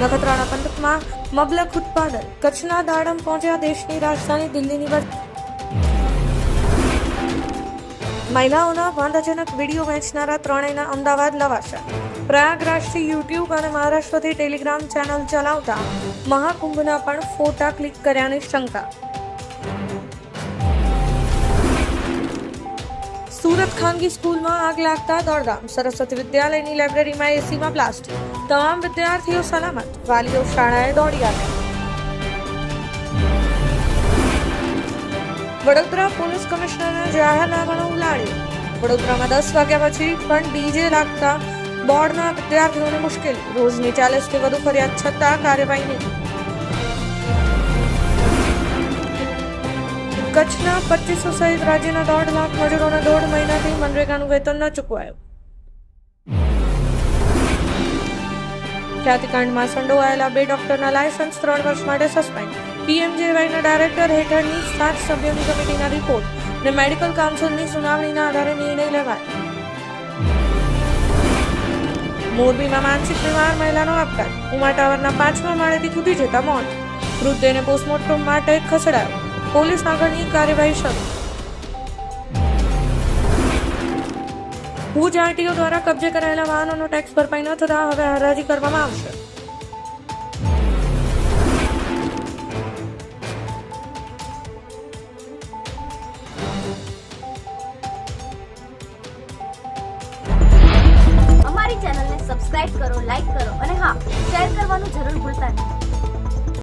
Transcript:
નખત્રાણા પંથકમાં મબલક ઉત્પાદન. કચ્છના દાડમ પહોંચ્યા દેશની રાજધાની દિલ્હીની વચ્ચે મહિલાઓના વાંધાજનક વીડિયો વહેંચનારા ત્રણેયના અમદાવાદ લવાશા. પ્રયાગરાજથી યુટ્યુબ અને મહારાષ્ટ્રથી ટેલિગ્રામ ચેનલ ચલાવતા મહાકુંભના પણ ફોટા ક્લિક કર્યાની શંકા સુરત ખાનગી સ્કૂલમાં આગ લાગતા દોડધામ. સરસ્વતી વિદ્યાલયની લાઇબ્રેરીમાં એસીમાં બ્લાસ્ટ. તમામ વિદ્યાર્થીઓ સલામત. વાલીઓ શાળાએ દોડી આવ્યા. વડોદરા પોલીસ કમિશનરના જાહેરનામાનું ઉલાડ્યું વડોદરામાં દસ વાગ્યા પછી પણ ડીજે લાગતા બોર્ડના વિદ્યાર્થીઓને મુશ્કેલી. રોજની ચાલીસથી વધુ ફરિયાદ છતાં કાર્યવાહી નહીં. કચ્છના પચીસો સહિત રાજ્યના દોઢ લાખ મજૂરોને દોઢ મહિનાથી મનરેગાનું વેતન ન ચૂકવાયું. ખ્યાતિકાંડમાં સંડોવાયેલા બે ડોક્ટરના લાયસન્સ ત્રણ વર્ષ માટે સસ્પેન્ડ. પીએમજેવાયના ડાયરેક્ટર હેઠળની સાત સભ્યોની કમિટીના રિપોર્ટ અને મેડિકલ કાઉન્સિલની સુનાવણીના આધારે નિર્ણય લેવાય. મોરબીમાં માનસિક બીમાર મહિલાનો આપઘાત. ઉમા ટાવરના પાંચમા માળેથી કૂદી જતા મોત. મૃતદેહને પોસ્ટમોર્ટમ માટે ખસેડાયો. પોલીસ આગળની કાર્યવાહી શરૂ. ભુજ આરટીઓ દ્વારા કબજે કરાયેલા વાહનોનો ટેક્સ ભરપાઈ ન થતા હવે હરાજી કરવામાં આવશે. અમારી ચેનલને સબસ્ક્રાઇબ કરો લાઈક કરો અને હા શેર કરવાનું જરૂર ભૂલતા નહીં.